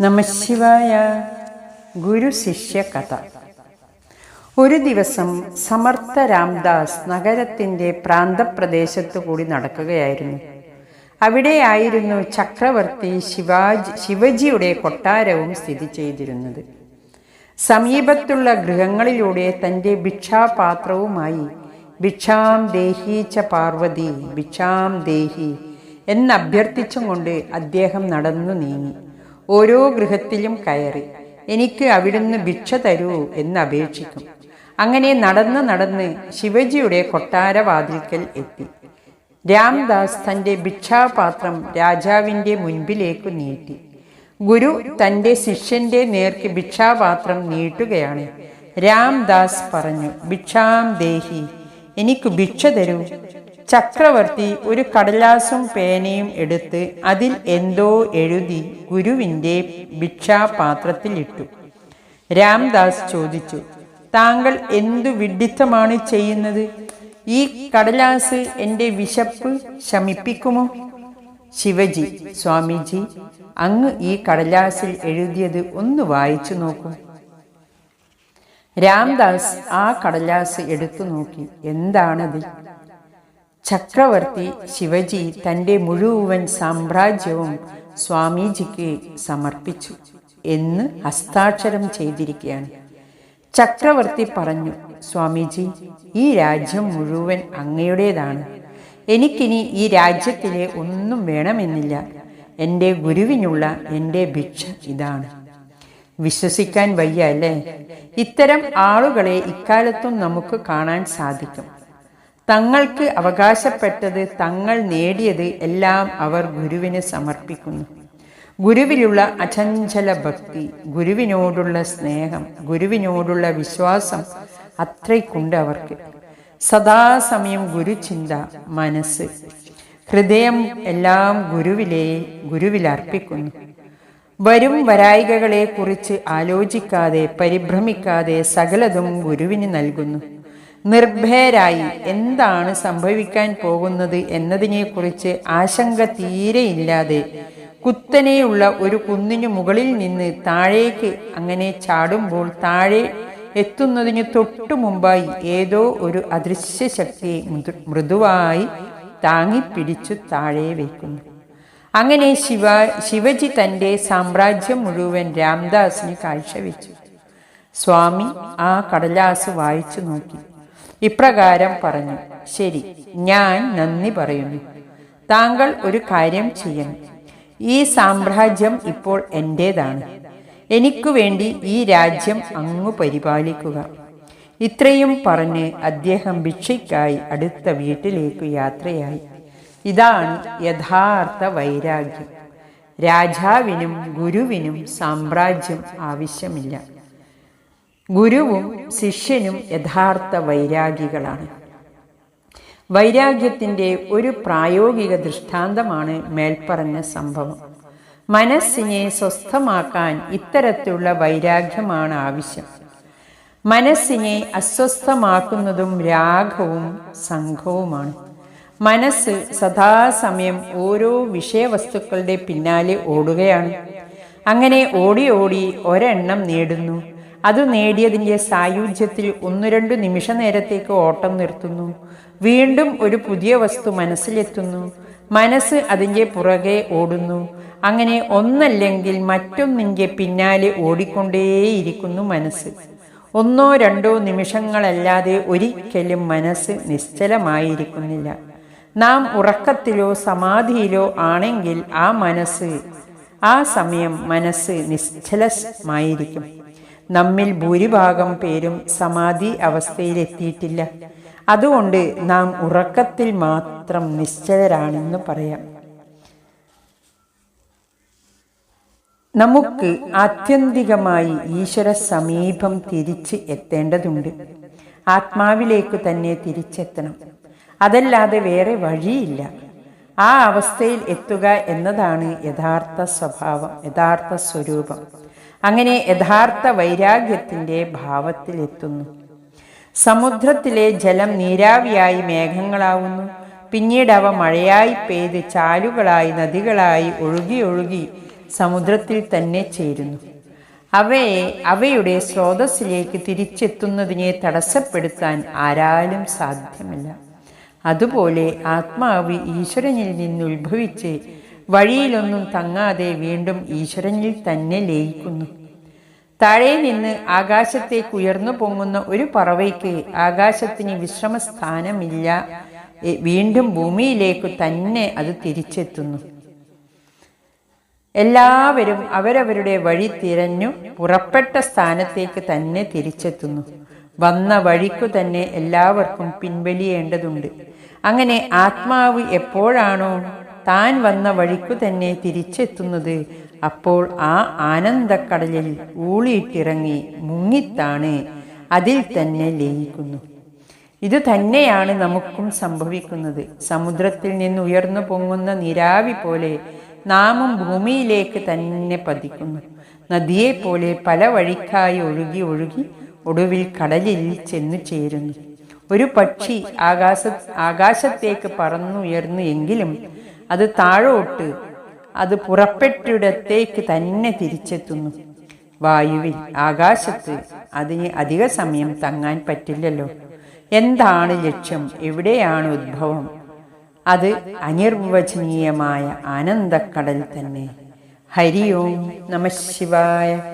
നമശിവായ ഗുരു ശിഷ്യ കഥ. ഒരു ദിവസം സമർത്ഥ രാംദാസ് നഗരത്തിന്റെ പ്രാന്തപ്രദേശത്തു കൂടി നടക്കുകയായിരുന്നു. അവിടെയായിരുന്നു ചക്രവർത്തി ശിവാജി ശിവജിയുടെ കൊട്ടാരവും സ്ഥിതി ചെയ്തിരുന്നത്. സമീപത്തുള്ള ഗൃഹങ്ങളിലൂടെ തന്റെ ഭിക്ഷാപാത്രവുമായി ഭിക്ഷാം ദേഹി ച പാർവതി ഭിക്ഷാം ദേഹി എന്നഭ്യർത്ഥിച്ചും കൊണ്ട് അദ്ദേഹം നടന്നു നീങ്ങി. ഓരോ ഗൃഹത്തിലും കയറി. എനിക്ക് അവിടുന്ന് ഭിക്ഷ തരൂ എന്ന് അപേക്ഷിക്കും. അങ്ങനെ നടന്ന് നടന്ന് ശിവജിയുടെ കൊട്ടാരവാതിൽക്കൽ എത്തി. രാംദാസ് തന്റെ ഭിക്ഷാപാത്രം രാജാവിന്റെ മുൻപിലേക്ക് നീട്ടി. ഗുരു തന്റെ ശിഷ്യന്റെ നേർക്ക് ഭിക്ഷാപാത്രം നീട്ടുകയാണ്. രാംദാസ് പറഞ്ഞു ഭിക്ഷാം ദേഹി എനിക്ക് ഭിക്ഷ തരൂ. ചക്രവർത്തി ഒരു കടലാസും പേനയും എടുത്ത് അതിൽ എന്തോ എഴുതി ഗുരുവിന്റെ ഭിക്ഷാപാത്രത്തിൽ ഇട്ടു രാംദാസ് ചോദിച്ചു താങ്കൾ എന്തു വിഡിത്തമാണ് ചെയ്യുന്നത്? ഈ കടലാസ് എന്റെ വിശപ്പ് ശമിപ്പിക്കുമോ? ശിവജി സ്വാമിജി അങ്ങ് ഈ കടലാസിൽ എഴുതിയത് ഒന്ന് വായിച്ചു നോക്കൂ. രാംദാസ് ആ കടലാസ് എടുത്തു നോക്കി. എന്താണതിൽ ചക്രവർത്തി ശിവജി തന്റെ മുഴുവൻ സാമ്രാജ്യവും സ്വാമിജിക്ക് സമർപ്പിച്ചു എന്ന് ഹസ്താക്ഷരം ചെയ്തിരിക്കുകയാണ്. ചക്രവർത്തി പറഞ്ഞു സ്വാമിജി ഈ രാജ്യം മുഴുവൻ അങ്ങയുടേതാണ്. എനിക്കിനി ഈ രാജ്യത്തിലെ ഒന്നും വേണമെന്നില്ല. എന്റെ ഗുരുവിനുള്ള എന്റെ ഭിക്ഷ ഇതാണ്. വിശ്വസിക്കാൻ വയ്യ അല്ലേ? ഇത്തരം ആളുകളെ ഇക്കാലത്തും നമുക്ക് കാണാൻ സാധിക്കും. തങ്ങൾക്ക് അവകാശപ്പെട്ടത് തങ്ങൾ നേടിയത് എല്ലാം അവർ ഗുരുവിന് സമർപ്പിക്കുന്നു. ഗുരുവിലുള്ള അചഞ്ചല ഭക്തി ഗുരുവിനോടുള്ള സ്നേഹം ഗുരുവിനോടുള്ള വിശ്വാസം അത്രയ്ക്കുണ്ട് അവർക്ക്. സദാസമയം ഗുരുചിന്ത മനസ്സ്. ഹൃദയം എല്ലാം ഗുരുവിലെ ഗുരുവിൽ അർപ്പിക്കുന്നു. വരും വരായികകളെ കുറിച്ച് ആലോചിക്കാതെ പരിഭ്രമിക്കാതെ സകലതും ഗുരുവിന് നൽകുന്നു. നിർഭയരായി. എന്താണ് സംഭവിക്കാൻ പോകുന്നത് എന്നതിനെക്കുറിച്ച് ആശങ്ക തീരെയില്ലാതെ കുത്തനെയുള്ള ഒരു കുന്നിനു മുകളിൽ നിന്ന് താഴേക്ക് അങ്ങനെ ചാടുമ്പോൾ താഴെ എത്തുന്നതിന് തൊട്ടു മുമ്പായി ഏതോ ഒരു അദൃശ്യ ശക്തിയെ മൃദുവായി താങ്ങിപ്പിടിച്ചു താഴെ വയ്ക്കുന്നു അങ്ങനെ ശിവ ശിവജി തന്റെ സാമ്രാജ്യം മുഴുവൻ രാംദാസിന് കാഴ്ചവെച്ചു. സ്വാമി ആ കടലാസ് വായിച്ചു നോക്കി. ഇപ്രകാരം പറഞ്ഞു ശരി ഞാൻ നന്ദി പറയുന്നു. താങ്കൾ ഒരു കാര്യം ചെയ്യണം. ഈ സാമ്രാജ്യം ഇപ്പോൾ എന്റേതാണ് എനിക്കു വേണ്ടി ഈ രാജ്യം അങ്ങു പരിപാലിക്കുക. ഇത്രയും പറഞ്ഞ് അദ്ദേഹം ഭിക്ഷയ്ക്കായി അടുത്ത വീട്ടിലേക്ക് യാത്രയായി. ഇതാണ് യഥാർത്ഥ വൈരാഗ്യം. രാജാവിനും ഗുരുവിനും സാമ്രാജ്യം ആവശ്യമില്ല. ഗുരുവും ശിഷ്യനും യഥാർത്ഥ വൈരാഗികളാണ്. വൈരാഗ്യത്തിന്റെ ഒരു പ്രായോഗിക ദൃഷ്ടാന്തമാണ് മേൽപ്പറഞ്ഞ സംഭവം. മനസ്സിനെ സ്വസ്ഥമാക്കാൻ ഇത്തരത്തിലുള്ള വൈരാഗ്യമാണ് ആവശ്യം. മനസ്സിനെ അസ്വസ്ഥമാക്കുന്നതും രാഗവും സംഘവുമാണ്. മനസ്സ് സദാസമയം ഓരോ വിഷയവസ്തുക്കളുടെ പിന്നാലെ ഓടുകയാണ്. അങ്ങനെ ഓടി ഓടി ഒരെണ്ണം നേടുന്നു. അത് നേടിയതിന്റെ സായുജ്യത്തിൽ ഒന്നു രണ്ടു നിമിഷ നേരത്തേക്ക് ഓട്ടം നിർത്തുന്നു. വീണ്ടും ഒരു പുതിയ വസ്തു മനസ്സിലെത്തുന്നു. മനസ്സ് അതിന്റെ പുറകെ ഓടുന്നു. അങ്ങനെ ഒന്നല്ലെങ്കിൽ മറ്റൊന്നിന്റെ പിന്നാലെ ഓടിക്കൊണ്ടേയിരിക്കുന്നു മനസ്സ്. ഒന്നോ രണ്ടോ നിമിഷങ്ങളല്ലാതെ ഒരിക്കലും മനസ്സ് നിശ്ചലമായിരിക്കുന്നില്ല. നാം ഉറക്കത്തിലോ സമാധിയിലോ ആണെങ്കിൽ ആ മനസ്സ് ആ സമയം മനസ്സ് നിശ്ചലമായിരിക്കും. നമ്മിൽ ഭൂരിഭാഗം പേരും സമാധി അവസ്ഥയിലെത്തിയിട്ടില്ല. അതുകൊണ്ട് നാം ഉറക്കത്തിൽ മാത്രം നിശ്ചലരാണെന്ന് പറയാം. നമുക്ക് ആത്യന്തികമായി ഈശ്വര സമീപം തിരിച്ച് എത്തേണ്ടതുണ്ട്. ആത്മാവിലേക്ക് തന്നെ തിരിച്ചെത്തണം. അതല്ലാതെ വേറെ വഴിയില്ല. ആ അവസ്ഥയിൽ എത്തുക എന്നതാണ് യഥാർത്ഥ സ്വഭാവം യഥാർത്ഥ സ്വരൂപം. അങ്ങനെ യഥാർത്ഥ വൈരാഗ്യത്തിന്റെ ഭാവത്തിലെത്തുന്നു. സമുദ്രത്തിലെ ജലം നീരാവിയായി മേഘങ്ങളാവുന്നു. പിന്നീട് അവ മഴയായി പെയ്ത് ചാലുകളായി നദികളായി ഒഴുകി ഒഴുകി സമുദ്രത്തിൽ തന്നെ ചേരുന്നു. അവയെ അവയുടെ സ്രോതസ്സിലേക്ക് തിരിച്ചെത്തുന്നതിനെ തടസ്സപ്പെടുത്താൻ ആരാലും സാധ്യമല്ല. അതുപോലെ ആത്മാവ് ഈശ്വരനിൽ നിന്ന് ഉത്ഭവിച്ച് വഴിയിലൊന്നും തങ്ങാതെ വീണ്ടും ഈശ്വരനിൽ തന്നെ ലയിക്കുന്നു. താഴെ നിന്ന് ആകാശത്തേക്ക് ഉയർന്നു പൊങ്ങുന്ന ഒരു പറവയ്ക്ക് ആകാശത്തിന് വിശ്രമസ്ഥാനമില്ല. വീണ്ടും ഭൂമിയിലേക്ക് തന്നെ അത് തിരിച്ചെത്തുന്നു. എല്ലാവരും അവരവരുടെ വഴി തിരഞ്ഞു പുറപ്പെട്ട സ്ഥാനത്തേക്ക് തന്നെ തിരിച്ചെത്തുന്നു. വന്ന വഴിക്കു തന്നെ എല്ലാവർക്കും പിൻവലിയേണ്ടതുണ്ട്. അങ്ങനെ ആത്മാവ് എപ്പോഴാണോ താൻ വന്ന വഴിക്കു തന്നെ തിരിച്ചെത്തുന്നത്. അപ്പോൾ ആ ആനന്ദക്കടലിൽ ഊളിയിട്ടിറങ്ങി മുങ്ങിത്താണ്. അതിൽ തന്നെ ലയിക്കുന്നു. ഇത് തന്നെയാണ് നമുക്കും സംഭവിക്കുന്നത്. സമുദ്രത്തിൽ നിന്ന് ഉയർന്നു പൊങ്ങുന്ന നിരാവി പോലെ നാമും ഭൂമിയിലേക്ക് തന്നെ പതിക്കുന്നു. നദിയെപ്പോലെ പല വഴിക്കായി ഒഴുകി ഒഴുകി ഒടുവിൽ കടലിൽ ചെന്നു ചേരുന്നു. ഒരു പക്ഷി ആകാശ ആകാശത്തേക്ക് പറന്നുയർന്നു എങ്കിലും അത് താഴോട്ട് അത് പുറപ്പെട്ടിടത്തേക്ക് തന്നെ തിരിച്ചെത്തുന്നു. വായുവിൽ ആകാശത്ത് അതിന് അധിക സമയം തങ്ങാൻ പറ്റില്ലല്ലോ. എന്താണ് ലക്ഷ്യം? എവിടെയാണ് ഉദ്ഭവം അത് അനിർവചനീയമായ ആനന്ദക്കടൽ തന്നെ. ഹരി ഓം നമ ശിവായ.